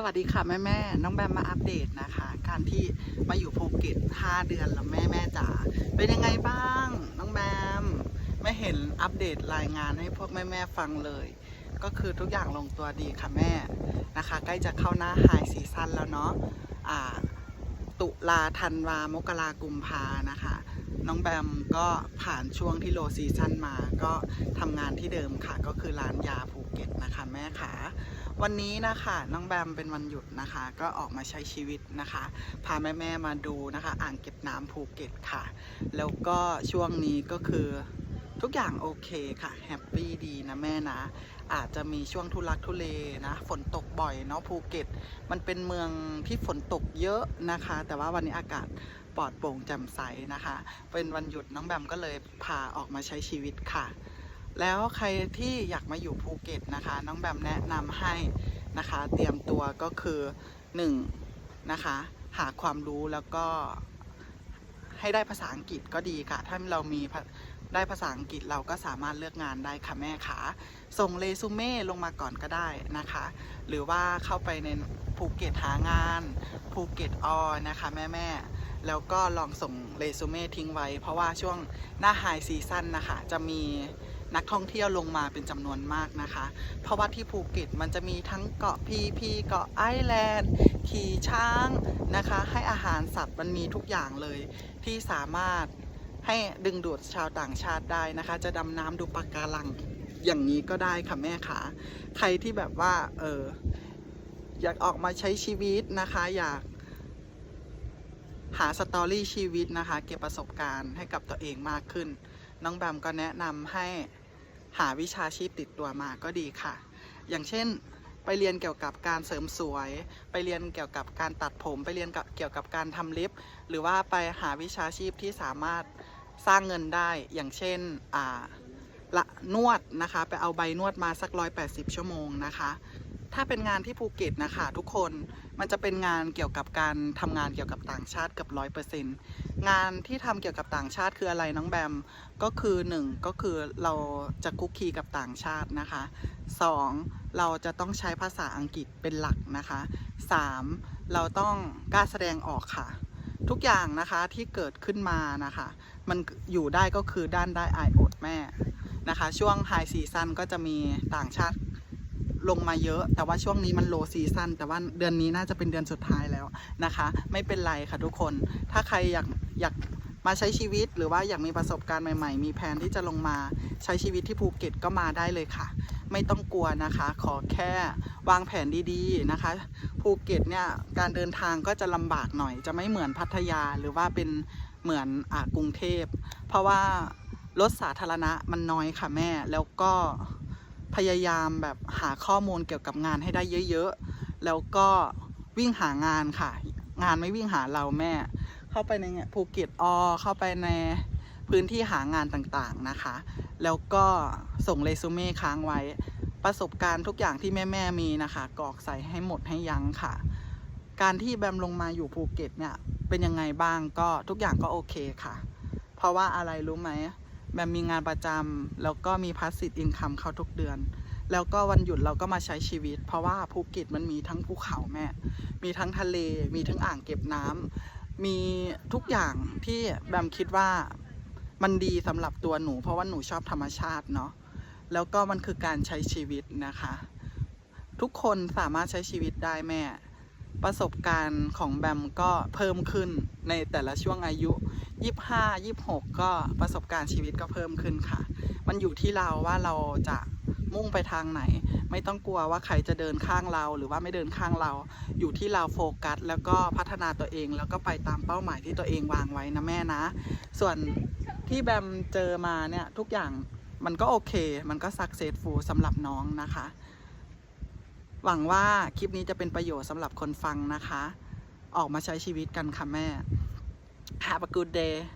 สวัสดีค่ะแม่แม่น้องแบมมาอัปเดตนะคะ การที่มาอยู่ภูเก็ต5เดือนแล้วแม่แม่จ๋าเป็นยังไงบ้าง น้องแบมไม่เห็นอัปเดตรายงานให้พวกแม่แม่ฟังเลย ก็คือทุกอย่างลงตัวดีค่ะแม่นะคะ ใกล้จะเข้าหน้าไฮซีซั่นแล้วเนาะอ่าตุลาธันวามกรากุมภานะคะ น้องแบมก็ผ่านช่วงที่โลซีซั่นมา ก็ทำงานที่เดิมค่ะ ก็คือร้านยาภูเก็ตนะคะแม่ขาวันนี้นะคะน้องแบมเป็นวันหยุดนะคะ ก็ออกมาใช้ชีวิตนะคะ พาแม่ๆมาดูนะคะ อ่างเก็บน้ำภูเก็ตค่ะ แล้วก็ช่วงนี้ก็คือ ทุกอย่างโอเคค่ะแฮปปี้ดีนะแม่นะ อาจจะมีช่วงทุลักทุเลนะ ฝนตกบ่อยเนาะภูเก็ต มันเป็นเมืองที่ฝนตกเยอะนะคะ แต่ว่าวันนี้อากาศปลอดโปร่งแจ่มใสนะคะ เป็นวันหยุดน้องแบมก็เลยพาออกมาใช้ชีวิตค่ะ แล้วใครที่อยากมาอยู่ภูเก็ตนะคะ น้องแบมแนะนำให้นะคะ เตรียมตัวก็คือ1นะคะหาความรู้แล้วก็ให้ได้ภาษาอังกฤษก็ดีค่ะ ถ้าเรามีภา ได้ภาษาอังกฤษเราก็สามารถเลือกงานได้ค่ะแม่ขาส่งเรซูเม่ลงมาก่อนก็ได้นะคะ หรือว่าเข้าไปในภูเก็ตหางานภูเก็ตออนะคะแม่แม่แล้วก็ลองส่งเรซูเม่ทิ้งไว้ เพราะว่าช่วงหน้าไฮซีซั่นนะคะ จะมีนักท่องเที่ยวลงมาเป็นจำนวนมากนะคะ เพราะว่าที่ภูเก็ตมันจะมีทั้งเกาะพีพีเกาะไอแลนด์ขี่ช้างนะคะ ให้อาหารสัตว์มันมีทุกอย่างเลยที่สามารถ ให้ดึงดูดชาวต่างชาติได้นะคะ จะดำน้ำดูปะการังอย่างนี้ก็ได้ค่ะแม่ขาใครที่แบบว่าเอออยากออกมาใช้ชีวิตนะคะ อยากหาสตอรี่ชีวิตนะคะ เก็บประสบการณ์ให้กับตัวเองมากขึ้น น้องแบมก็แนะนำให้หาวิชาชีพติดตัวมาก็ดีค่ะ อย่างเช่นไปเรียนเกี่ยวกับการเสริมสวย ไปเรียนเกี่ยวกับการตัดผม ไปเรียนเกี่ยวกับการทำเล็บ หรือว่าไปหาวิชาชีพที่สามารถ สร้างเงินได้อย่างเช่นละนวดนะคะไปเอาใบนวดมาสักร้อยแปดสิบชั่วโมงนะคะ ถ้าเป็นงานที่ภูเก็ตนะคะ ทุกคนมันจะเป็นงานเกี่ยวกับการทำงานเกี่ยวกับต่างชาติเกือบร้อยเปอร์เซ็นต์งานที่ทำเกี่ยวกับต่างชาติคืออะไรน้องแบมก็คือหนึ่งก็คือเราจะคุกคีกับต่างชาตินะคะสองเราจะต้องใช้ภาษาอังกฤษเป็นหลักนะคะสามเราต้องกล้าแสดงออกค่ะ ทุกอย่างนะคะที่เกิดขึ้นมานะคะ มันอยู่ได้ก็คือด้านได้อายอดแม่นะคะ ช่วงไฮซีซันก็จะมีต่างชาติลงมาเยอะ แต่ว่าช่วงนี้มันโลซีซันแต่ว่าเดือนนี้น่าจะเป็นเดือนสุดท้ายแล้วนะคะ ไม่เป็นไรค่ะทุกคน ถ้าใครอยากอยากมาใช้ชีวิตหรือว่าอยากมีประสบการณ์ใหม่ ๆ มีแผนที่จะลงมาใช้ชีวิตที่ภูเก็ตก็มาได้เลยค่ะ ไม่ต้องกลัวนะคะ ขอแค่วางแผนดีๆนะคะ ภูเก็ตเนี่ยการเดินทางก็จะลำบากหน่อย จะไม่เหมือนพัทยาหรือว่าเป็นเหมือนอากรุงเทพ เพราะว่ารถสาธารณะมันน้อยค่ะแม่ แล้วก็พยายามแบบหาข้อมูลเกี่ยวกับงานให้ได้เยอะๆ แล้วก็วิ่งหางานค่ะ งานไม่วิ่งหาเราแม่ เข้าไปในภูเก็ตออเข้าไปใน พื้นที่หางานต่างๆนะคะ แล้วก็ส่งเรซูเม่ค้างไว้ ประสบการณ์ทุกอย่างที่แม่ๆมีนะคะกรอกใส่ให้หมดให้ยั้งค่ะ การที่แบมลงมาอยู่ภูเก็ตเนี่ยเป็นยังไงบ้างก็ทุกอย่างก็โอเคค่ะ เพราะว่าอะไรรู้ไหมแบมมีงานประจำแล้วก็มีพาสซีฟอินคัมเข้าทุกเดือน แล้วก็วันหยุดเราก็มาใช้ชีวิต เพราะว่าภูเก็ตมันมีทั้งภูเขาแม่ มีทั้งทะเล มีทั้งอ่างเก็บน้ำมีทุกอย่างที่แบมคิดว่า มันดีสำหรับตัวหนู เพราะว่าหนูชอบธรรมชาติเนาะแล้วก็มันคือการใช้ชีวิตนะคะ ทุกคนสามารถใช้ชีวิตได้แม่ ประสบการณ์ของแบมก็เพิ่มขึ้นในแต่ละช่วงอายุ 25 26ก็ประสบการณ์ชีวิตก็เพิ่มขึ้นค่ะ มันอยู่ที่เราว่าเราจะมุ่งไปทางไหน ไม่ต้องกลัวว่าใครจะเดินข้างเราหรือว่าไม่เดินข้างเรา อยู่ที่เราโฟกัส แล้วก็พัฒนาตัวเอง แล้วก็ไปตามเป้าหมายที่ตัวเองวางไว้นะแม่นะ ส่วนที่แบมเจอมาเนี่ยทุกอย่างมันก็โอเค มันก็สักเซสฟูลสำหรับน้องนะคะ หวังว่าคลิปนี้จะเป็นประโยชน์สำหรับคนฟังนะคะ ออกมาใช้ชีวิตกันค่ะแม่ Have a good day